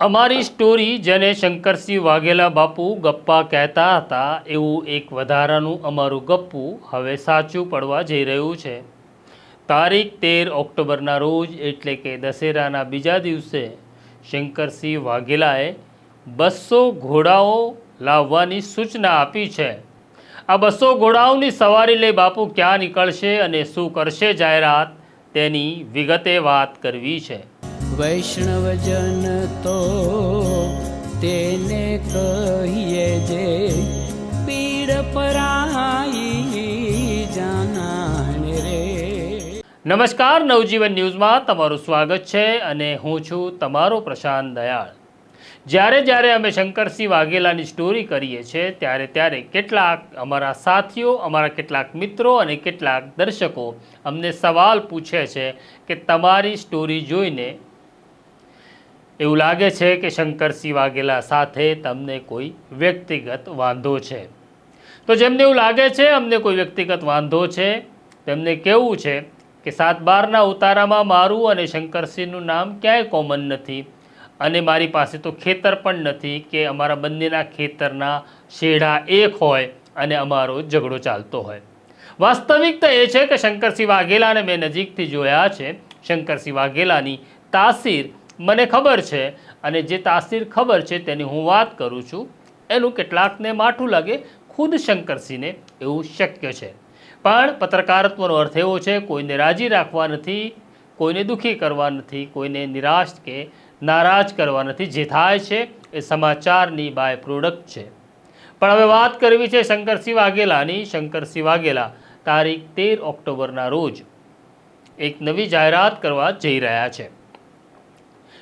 અમારી સ્ટોરી જેને શંકરસિંહ વાઘેલા બાપુ ગપ્પા કહેતા હતા, એવું એક વધારાનું અમારું ગપ્પુ હવે સાચું પડવા જઈ રહ્યું છે. તારીખ તેર ઓક્ટોબરના રોજ, એટલે કે દશેરાના બીજા દિવસે, શંકરસિંહ વાઘેલાએ બસો ઘોડાઓ લાવવાની સૂચના આપી છે. આ બસો ઘોડાઓની સવારી લઈ બાપુ ક્યાં નીકળશે અને શું કરશે જાહેરાત, તેની વિગતે વાત કરવી છે. વૈષ્ણવજન તો તેને કહીએ જે પીડ પરાઈ જાનાને રે. નમસ્કાર, નવજીવન ન્યૂઝમાં તમારું સ્વાગત છે અને હું છું તમારો પ્રશાંત દયાળ. જ્યારે જ્યારે અમે શંકરસિંહ વાઘેલાની સ્ટોરી કરીએ છીએ, ત્યારે ત્યારે કેટલાક અમારા સાથીઓ, અમારા કેટલાક મિત્રો અને કેટલાક દર્શકો અમને સવાલ પૂછે છે કે તમારી સ્ટોરી જોઈને એવું લાગે છે કે શંકરસિંહ વાઘેલા સાથે તમને કોઈ વ્યક્તિગત વાંધો છે? તો જેમને એવું લાગે છે, અમને કોઈ વ્યક્તિગત વાંધો છે? તેમને કેવું છે કે સાત બારના ઉતારામાં મારું અને શંકરસિંહનું નામ ક્યાંય કોમન નથી? અને મારી પાસે તો ખેતર પણ નથી કે અમારા બંનેના ખેતરના શેઢા એક હોય અને અમારો ઝઘડો ચાલતો હોય. વાસ્તવિકતા એ છે કે શંકરસિંહ વાઘેલાને મેં નજીકથી જોયા છે. શંકરસિંહ વાઘેલાની તાસીર મને ખબર છે અને જે તાસીર ખબર છે તેની હું વાત કરું છું, એનું કેટલાકને માઠું લાગે ખુદ શંકરસિંહને એવું શક્ય છે. પણ પત્રકારત્વનો અર્થ એવો છે, કોઈને રાજી રાખવા નથી, કોઈને દુઃખી કરવા નથી, કોઈને નિરાશ કે નારાજ કરવા નથી. જે થાય છે એ સમાચારની બાય પ્રોડક્ટ છે. પણ હવે વાત કરવી છે શંકરસિંહ વાઘેલાની. શંકરસિંહ વાઘેલા તારીખ તેર ઓક્ટોબરના રોજ એક નવી જાહેરાત કરવા જઈ રહ્યા છે.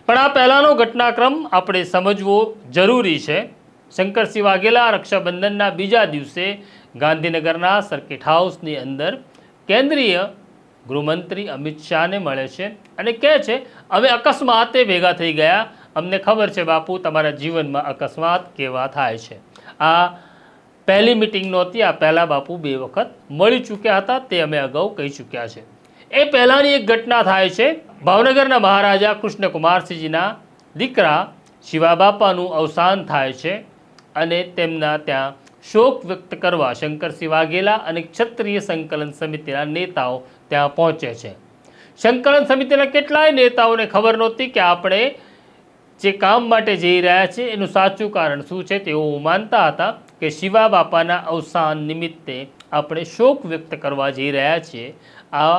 પણ આ પહેલાંનો ઘટનાક્રમ આપણે સમજવો જરૂરી છે. શંકરસિંહ વાઘેલા રક્ષાબંધનના બીજા દિવસે ગાંધીનગરના સર્કિટ હાઉસની અંદર કેન્દ્રીય ગૃહમંત્રી અમિત શાહને મળે છે અને કહે છે અમે અકસ્માતે ભેગા થઈ ગયા. અમને ખબર છે બાપુ, તમારા જીવનમાં અકસ્માત કેવા થાય છે. આ પહેલી મિટિંગ નહોતી, આ પહેલાં બાપુ બે વખત મળી ચૂક્યા હતા, તે અમે અગાઉ કહી ચૂક્યા છે. એ પહેલાંની એક ઘટના થાય છે. ભાવનગરના મહારાજા કૃષ્ણકુમારસિંહજીના દીકરા શિવાબાપાનું અવસાન થાય છે અને તેમના ત્યાં શોક વ્યક્ત કરવા શંકરસિંહ વાઘેલા અને ક્ષત્રિય સંકલન સમિતિના નેતાઓ ત્યાં પહોંચે છે. સંકલન સમિતિના કેટલાય નેતાઓને ખબર નહોતી કે આપણે જે કામ માટે જઈ રહ્યા છે એનું સાચું કારણ શું છે તેઓ માનતા હતા કે શિવા બાપાના અવસાન નિમિત્તે આપણે શોક વ્યક્ત કરવા જઈ રહ્યા છીએ. આ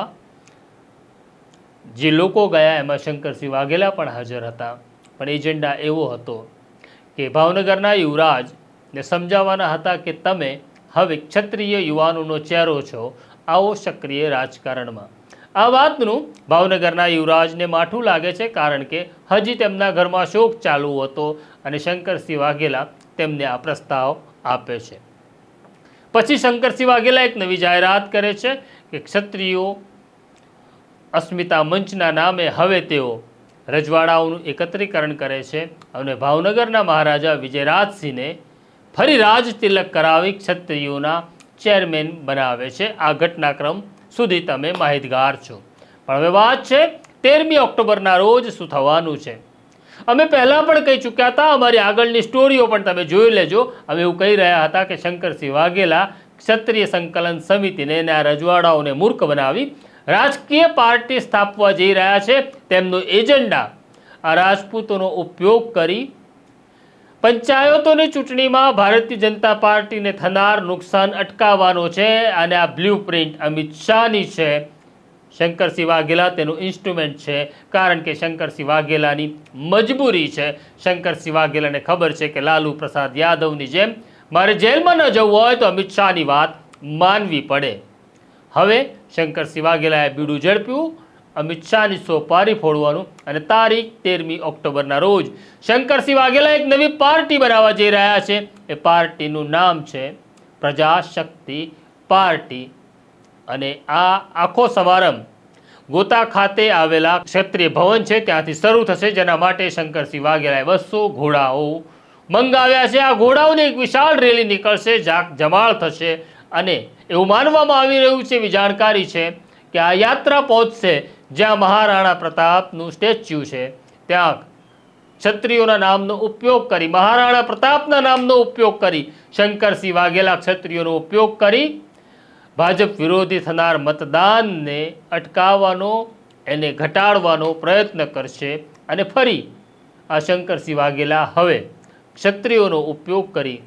જે લોકો ગયા એમાં શંકરસિંહ વાઘેલા પણ હાજર હતા. પણ એજન્ડા એવો હતો કે ભાવનગરના યુવરાજને સમજાવવાના હતા કે તમે હવે ક્ષત્રિય યુવાનોનો ચહેરો છો, આવો સક્રિય રાજકારણમાં. આ વાતનું ભાવનગરના યુવરાજને માઠું લાગે છે કારણ કે હજી તેમના ઘરમાં શોક ચાલુ હતો અને શંકરસિંહ વાઘેલા તેમને આ પ્રસ્તાવ આપે છે. પછી શંકરસિંહ વાઘેલા એક નવી જાહેરાત કરે છે કે ક્ષત્રિયો અસ્મિતા મંચના નામે હવે તેઓ રજવાડાઓનું એકત્રીકરણ કરે છે અને ભાવનગરના મહારાજા વિજયરાજસિંહને ફરી રાજ તિલક કરાવી ક્ષત્રિયોના ચેરમેન બનાવે છે. આ ઘટનાક્રમ સુધી તમે માહિતગાર છો. પણ હવે વાત છે, તેરમી ઓક્ટોબરના રોજ શું થવાનું છે? અમે પહેલાં પણ કહી ચૂક્યા હતા, અમારી આગળની સ્ટોરીઓ પણ તમે જોઈ લેજો. અમે એવું કહી રહ્યા હતા કે શંકરસિંહ વાઘેલા ક્ષત્રિય સંકલન સમિતિને અને આ રજવાડાઓને મૂર્ખ બનાવી રાજકીય પાર્ટી સ્થાપવા જઈ રહ્યા છે, તેમનો એજન્ડા. આ રાજપૂતોનો ઉપયોગ કરી પંચાયતોની ચૂંટણીમાં ભારતીય જનતા પાર્ટીને થનાર નુકસાન અટકાવવાનો છે અને આ બ્લુ પ્રિન્ટ અમિત શાહની છે. શંકરસિંહ વાઘેલા તેનું ઇન્સ્ટ્રુમેન્ટ છે, કારણ કે શંકરસિંહ વાઘેલાની મજબૂરી છે. શંકરસિંહ વાઘેલાને ખબર છે કે લાલુ પ્રસાદ યાદવની જેમ મારે જેલમાં ન જવું હોય તો અમિત શાહની વાત માનવી પડે. હવે શંકરસિંહ વાઘેલાએ બીડું ઝડપ્યું, અમિત શાહની સોપારી ફોડવાનું અને તારીખ તેરમી ઓક્ટોબરના રોજ શંકરસિંહ વાઘેલા એક નવી પાર્ટી બનાવવા જઈ રહ્યા છે. એ પાર્ટીનું નામ છે પ્રજાશક્તિ પાર્ટી. અને આ આખો સમારંભ ગોતા ખાતે આવેલા ક્ષત્રિય ભવન છે, ત્યાંથી શરૂ થશે, જેના માટે શંકરસિંહ વાઘેલાએ બસો ઘોડાઓ મંગાવ્યા છે. આ ઘોડાઓની એક વિશાળ રેલી નીકળશે જાક જમાળ થશે. અને એવું માનવામાં આવી રહ્યું છે, એવી જાણકારી છે કે આ યાત્રા પહોંચશે જ્યાં મહારાણા પ્રતાપનું સ્ટેચ્યુ છે. ત્યાં ક્ષત્રિયોના નામનો ઉપયોગ કરી, મહારાણા પ્રતાપના નામનો ઉપયોગ કરી, શંકરસિંહ વાઘેલા ક્ષત્રિયોનો ઉપયોગ કરી ભાજપ વિરોધી થનાર મતદાનને અટકાવવાનો, એને ઘટાડવાનો પ્રયત્ન કરશે અને ફરી આ શંકરસિંહ વાઘેલા હવે ક્ષત્રિયોનો ઉપયોગ કરી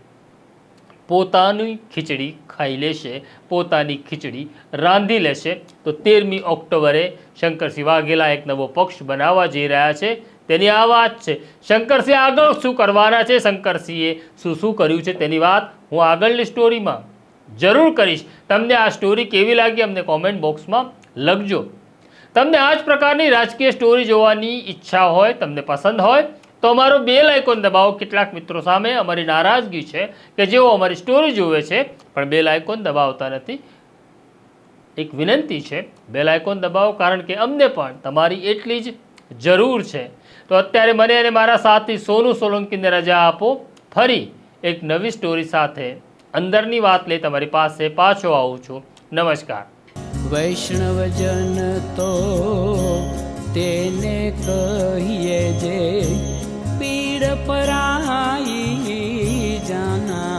પોતાની ખીચડી ખાઈ લેશે, પોતાની ખીચડી રાંધી લેશે. તો તેરમી ઓક્ટોબરે શંકરસિંહ વાઘેલા એક નવો પક્ષ બનાવવા જઈ રહ્યા છે. તેની આ વાત છે. શંકરસિંહ આગળ શું કરવાના છે? શંકરસિંહે શું શું કર્યું છે તેની વાત હું આગળની સ્ટોરીમાં જરૂર કરીશ. તમને આ સ્ટોરી કેવી લાગી અમને કોમેન્ટ બોક્સમાં લખજો. તમને આ જ પ્રકારની રાજકીય સ્ટોરી જોવાની ઈચ્છા હોય, તમને પસંદ હોય તો અમારો બેલ આઇકોન દબાવો. કેટલાક મિત્રો સામે અમારી નારાજગી છે કે જેઓ અમારી સ્ટોરી જોવે છે, પણ બેલ આઇકોન દબાવતા નથી. એક વિનંતી છે બેલ આઇકોન દબાવો, કારણ કે અમને પણ તમારી એટલી જ જરૂર છે. તો અત્યારે મને અને મારા સાથી સોનુ સોલંકીને રજા આપો. ફરી એક નવી સ્ટોરી સાથે અંદરની વાત લઈ તમારી પાસે પાછો આવું છું. નમસ્કાર. વૈષ્ણવજન તો તેને કહીએ જે पराई जाना